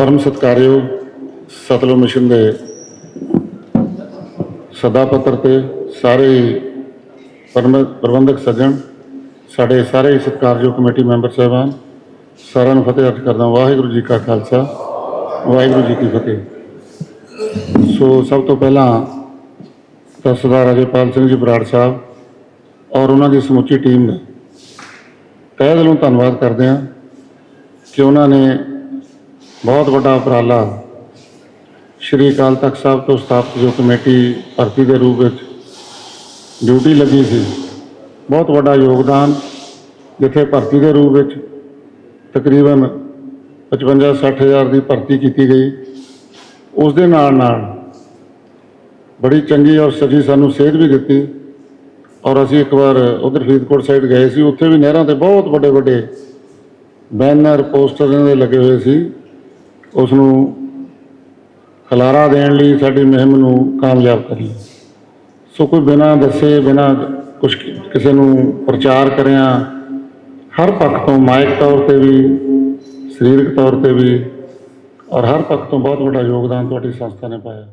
ਪਰਮ ਸਤਿਕਾਰਯੋਗ ਸਤਲੁਜ ਮਿਸ਼ਨ ਦੇ ਸਦਾ ਪੱਤਰ ਤੇ ਸਾਰੇ ਪ੍ਰਬੰਧ- ਪ੍ਰਬੰਧਕ ਸੱਜਣ, ਸਾਡੇ ਸਾਰੇ ਸਤਿਕਾਰਯੋਗ ਕਮੇਟੀ ਮੈਂਬਰ ਸਾਹਿਬਾਨ, ਸਾਰਿਆਂ ਨੂੰ ਫਤਿਹ ਅਰਜ਼ ਕਰਦਾ ਵਾਹਿਗੁਰੂ ਜੀ ਕਾ ਖਾਲਸਾ, ਵਾਹਿਗੁਰੂ ਜੀ ਕੀ ਫਤਿਹ। ਸੋ ਸਭ ਤੋਂ ਪਹਿਲਾਂ ਤਾਂ ਸਰਦਾਰ ਅਜੇਪਾਲ ਸਿੰਘ ਜੀ ਬਰਾੜ ਸਾਹਿਬ ਔਰ ਉਹਨਾਂ ਦੀ ਸਮੁੱਚੀ ਟੀਮ ਦਾ ਤਹਿ ਦਿਲੋਂ ਧੰਨਵਾਦ ਕਰਦੇ ਹਾਂ ਕਿ ਉਹਨਾਂ ਨੇ ਬਹੁਤ ਵੱਡਾ ਉਪਰਾਲਾ ਸ਼੍ਰੀ ਅਕਾਲ ਤਖਤ ਸਾਹਿਬ ਤੋਂ ਸਥਾਪਿਤ ਜੋ ਕਮੇਟੀ ਭਰਤੀ ਦੇ ਰੂਪ ਵਿੱਚ ਡਿਊਟੀ ਲੱਗੀ ਸੀ, ਬਹੁਤ ਵੱਡਾ ਯੋਗਦਾਨ ਜਿੱਥੇ ਭਰਤੀ ਦੇ ਰੂਪ ਵਿੱਚ ਤਕਰੀਬਨ 55 60 ਹਜ਼ਾਰ ਦੀ ਭਰਤੀ ਕੀਤੀ ਗਈ। ਉਸ ਦੇ ਨਾਲ ਨਾਲ ਬੜੀ ਚੰਗੀ ਔਰ ਸਜੀ ਸਾਨੂੰ ਸੇਧ ਵੀ ਦਿੱਤੀ ਔਰ ਅਸੀਂ ਇੱਕ ਵਾਰ ਉਧਰ ਫਰੀਦਕੋਟ ਸਾਈਡ ਗਏ ਸੀ, ਉੱਥੇ ਵੀ ਨਹਿਰਾਂ ਤੇ ਬਹੁਤ ਵੱਡੇ ਵੱਡੇ ਬੈਨਰ, ਪੋਸਟਰ ਇਹਨਾਂ ਦੇ ਲੱਗੇ ਹੋਏ ਸੀ। ਉਸ ਨੂੰ ਖਲਾਰਾ ਦੇਣ ਲਈ ਸਾਡੀ ਮੁਹਿੰਮ ਨੂੰ ਕਾਮਯਾਬ ਕਰੀ ਸੋ ਕੋਈ ਬਿਨਾਂ ਦੱਸੇ, ਬਿਨਾਂ ਕੁਝ ਕਿਸੇ ਨੂੰ ਪ੍ਰਚਾਰ ਕਰਿਆ, ਹਰ ਪੱਖ ਤੋਂ ਮਾਇਕ ਤੌਰ ਤੇ ਵੀ, ਸਰੀਰਕ ਤੌਰ ਤੇ ਵੀ, ਔਰ ਹਰ ਪੱਖ ਤੋਂ ਬਹੁਤ ਵੱਡਾ ਯੋਗਦਾਨ ਤੁਹਾਡੀ ਸੰਸਥਾ ਨੇ ਪਾਇਆ।